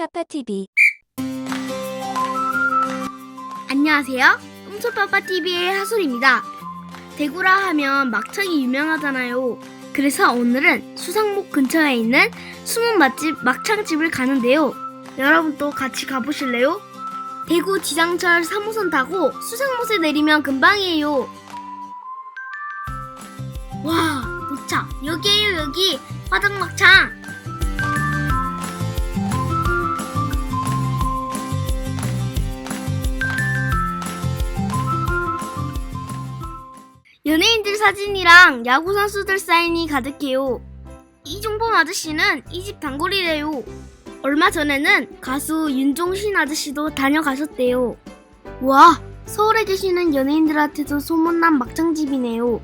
꿈틀파파TV 안녕하세요. 꿈틀빠빠TV의 하솔입니다. 대구라 하면 막창이 유명하잖아요. 그래서 오늘은 수상목 근처에 있는 숨은 맛집 막창집을 가는데요. 여러분도 같이 가보실래요? 대구 지상철 3호선 타고 수상못에 내리면 금방이에요. 와, 도착. 여기에요, 여기. 화덕막창. 연예인들 사진이랑 야구 선수들 사인이 가득해요. 이종범 아저씨는 이 집 단골이래요. 얼마 전에는 가수 윤종신 아저씨도 다녀가셨대요. 와, 서울에 계시는 연예인들한테도 소문난 막창집이네요.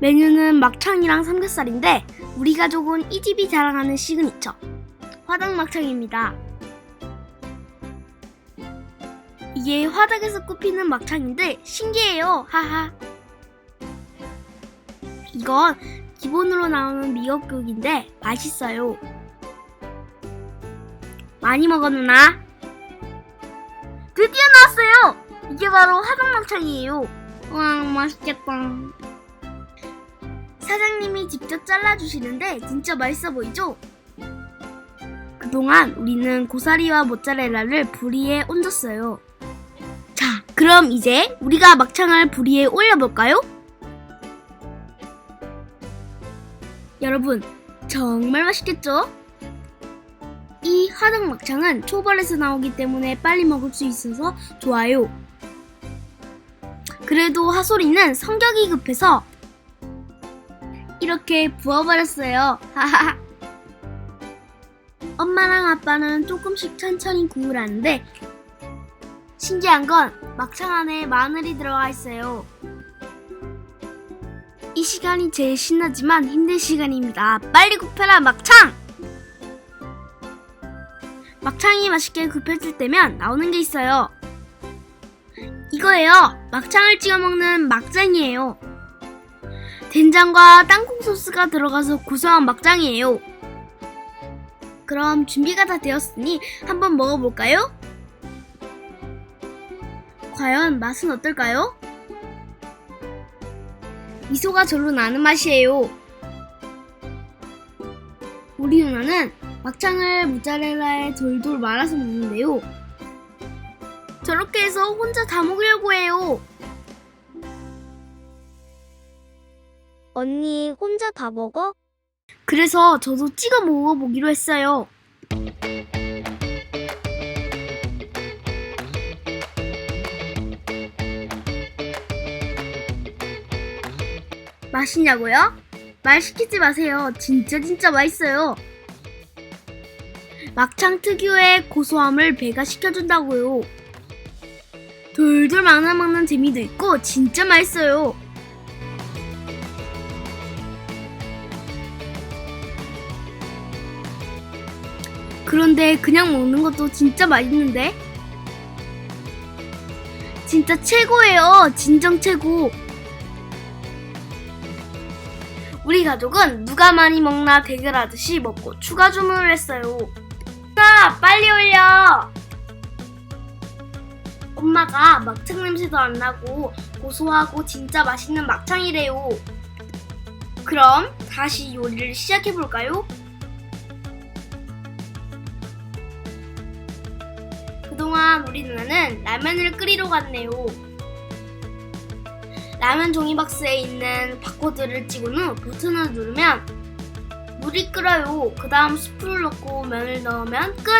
메뉴는 막창이랑 삼겹살인데 우리 가족은 이 집이 자랑하는 시그니처 화덕막창입니다. 이게 화덕에서 굽히는 막창인데 신기해요. 하하. 이건 기본으로 나오는 미역국인데 맛있어요. 많이 먹어 누나. 드디어 나왔어요. 이게 바로 화덕 막창이에요. 와 맛있겠다. 사장님이 직접 잘라주시는데 진짜 맛있어 보이죠? 그동안 우리는 고사리와 모짜렐라를 불 위에 얹었어요. 자, 그럼 이제 우리가 막창을 불 위에 올려볼까요? 여러분, 정말 맛있겠죠? 이 화덕 막창은 초벌에서 나오기 때문에 빨리 먹을 수 있어서 좋아요. 그래도 하솔이는 성격이 급해서 이렇게 부어버렸어요. 엄마랑 아빠는 조금씩 천천히 구우라는데 신기한 건 막창 안에 마늘이 들어가 있어요. 이 시간이 제일 신나지만 힘든 시간입니다. 빨리 굽혀라 막창! 막창이 맛있게 굽혀질 때면 나오는 게 있어요. 이거예요. 막창을 찍어 먹는 막장이에요. 된장과 땅콩 소스가 들어가서 고소한 막장이에요. 그럼 준비가 다 되었으니 한번 먹어볼까요? 과연 맛은 어떨까요? 미소가 절로 나는 맛이에요. 우리 누나는 막창을 모짜렐라에 돌돌 말아서 먹는데요. 저렇게 해서 혼자 다 먹으려고 해요. 언니 혼자 다 먹어? 그래서 저도 찍어 먹어보기로 했어요. 맛있냐고요? 말 시키지 마세요. 진짜 진짜 맛있어요. 막창 특유의 고소함을 배가 시켜준다고요. 돌돌 말아 먹는 재미도 있고 진짜 맛있어요. 그런데 그냥 먹는 것도 진짜 맛있는데? 진짜 최고예요. 진정 최고. 우리 가족은 누가 많이 먹나 대결하듯이 먹고 추가 주문을 했어요. 엄마, 빨리 올려! 엄마가 막창 냄새도 안 나고 고소하고 진짜 맛있는 막창이래요. 그럼 다시 요리를 시작해볼까요? 그동안 우리 누나는 라면을 끓이러 갔네요. 라면 종이박스에 있는 바코드를 찍은 후 버튼을 누르면 물이 끓어요. 그 다음 스프를 넣고 면을 넣으면 끝!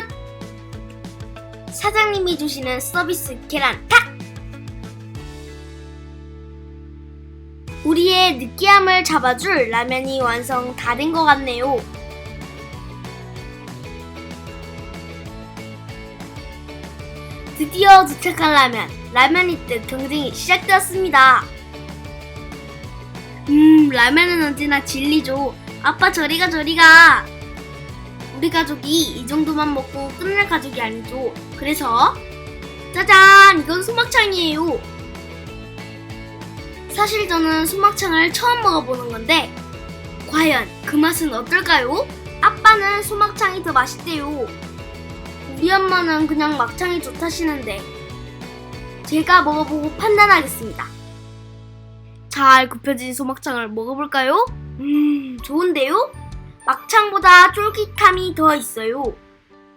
사장님이 주시는 서비스 계란 탁! 우리의 느끼함을 잡아줄 라면이 완성 다 된 것 같네요. 드디어 도착한 라면. 라면이 뜻 경쟁이 시작되었습니다. 음, 라면은 언제나 진리죠. 아빠 저리가 저리가. 우리 가족이 이 정도만 먹고 끝낼 가족이 아니죠. 그래서 짜잔, 이건 소막창이에요. 사실 저는 소막창을 처음 먹어보는 건데 과연 그 맛은 어떨까요? 아빠는 소막창이 더 맛있대요. 우리 엄마는 그냥 막창이 좋다시는데 제가 먹어보고 판단하겠습니다. 잘 굽혀진 소막창을 먹어볼까요? 음, 좋은데요? 막창보다 쫄깃함이 더 있어요.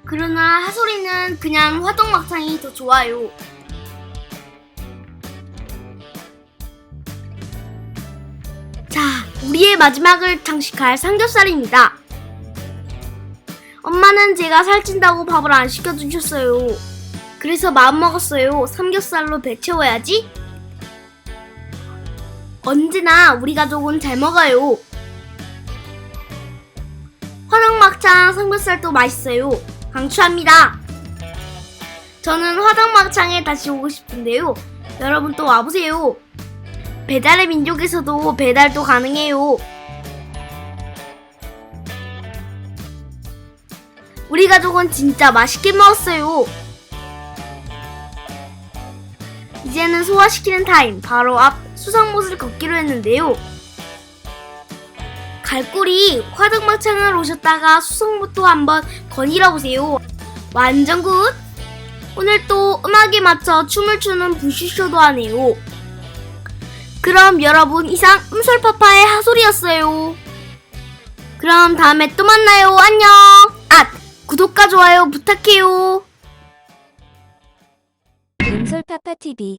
그러나 하솔이는 그냥 화덕 막창이 더 좋아요. 자, 우리의 마지막을 장식할 삼겹살입니다. 엄마는 제가 살찐다고 밥을 안 시켜주셨어요. 그래서 마음먹었어요. 삼겹살로 배 채워야지. 언제나 우리 가족은 잘 먹어요. 화덕막창 삼겹살도 맛있어요. 강추합니다. 저는 화덕막창에 다시 오고 싶은데요. 여러분 또 와보세요. 배달의 민족에서도 배달도 가능해요. 우리 가족은 진짜 맛있게 먹었어요. 이제는 소화시키는 타임. 바로 앞 수성못을 걷기로 했는데요. 갈고리 화덕막창을 오셨다가 수성못도 한번 거닐어 보세요. 완전 굿! 오늘 또 음악에 맞춰 춤을 추는 불쇼쇼도 하네요. 그럼 여러분 이상 음솔파파의 하솔이었어요. 그럼 다음에 또 만나요. 안녕. 아 구독과 좋아요 부탁해요. 음솔파파 TV